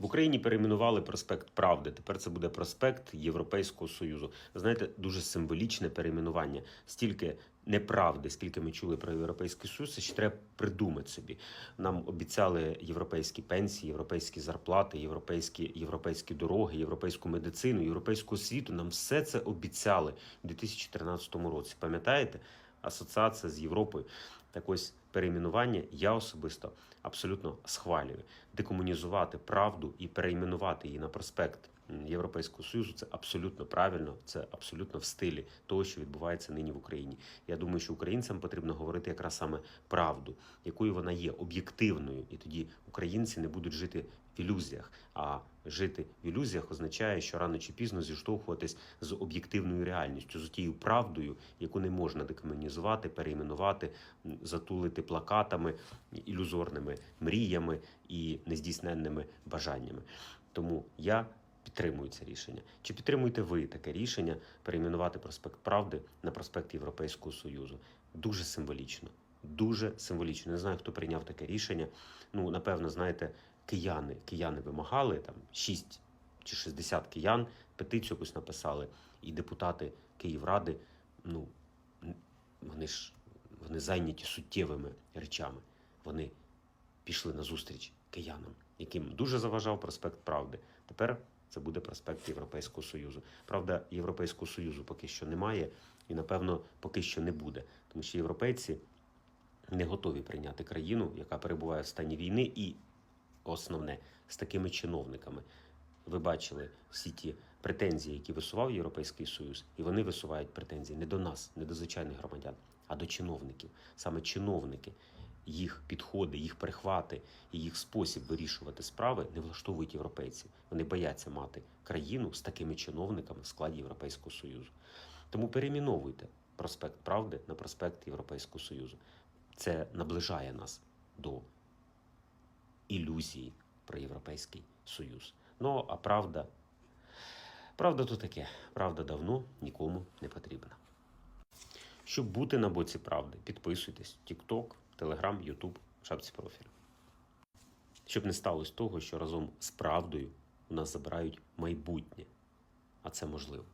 В Україні перейменували проспект Правди. Тепер це буде проспект Європейського Союзу. Знаєте, дуже символічне перейменування. Стільки неправди, скільки ми чули про Європейський Союз, це ще треба придумати собі. Нам обіцяли європейські пенсії, європейські зарплати, європейські, європейські дороги, європейську медицину, європейську освіту. Нам все це обіцяли у 2013 році. Пам'ятаєте? Асоціація з Європою. Так ось перейменування я особисто абсолютно схвалюю. Декомунізувати правду і перейменувати її на проспект Європейського Союзу це абсолютно правильно, це абсолютно в стилі того, що відбувається нині в Україні. Я думаю, що українцям потрібно говорити якраз саме правду, якою вона є об'єктивною, і тоді українці не будуть жити в ілюзіях. А жити в ілюзіях означає, що рано чи пізно зіштовхуватись з об'єктивною реальністю, з тією правдою, яку не можна декомунізувати, перейменувати, затулити плакатами, ілюзорними мріями і нездійсненними бажаннями. Тому я підтримую це рішення. Чи підтримуєте ви таке рішення перейменувати проспект Правди на проспект Європейського Союзу? Дуже символічно. Дуже символічно. Не знаю, хто прийняв таке рішення. Ну, напевно, знаєте, кияни, кияни вимагали там 6 чи 60 киян, петицію якусь написали, і депутати Київради, ну вони ж вони зайняті суттєвими речами. Вони пішли на зустріч киянам, яким дуже заважав проспект Правди. Тепер це буде проспект Європейського Союзу. Правда, Європейського Союзу поки що немає, і напевно поки що не буде, тому що європейці не готові прийняти країну, яка перебуває в стані війни, і основне з такими чиновниками. Ви бачили всі ті претензії, які висував Європейський Союз, і вони висувають претензії не до нас, не до звичайних громадян, а до чиновників. Саме чиновники, їх підходи, їх перехвати і їх спосіб вирішувати справи не влаштовують європейців. Вони бояться мати країну з такими чиновниками в складі Європейського Союзу. Тому перейменовуйте проспект Правди на проспект Європейського Союзу. Це наближає нас до ілюзії про Європейський Союз. Ну а правда, правда то таке. Правда давно нікому не потрібна. Щоб бути на боці правди, підписуйтесь TikTok, Telegram, YouTube, в шапці профілю. Щоб не сталося того, що разом з правдою у нас забирають майбутнє. А це можливо.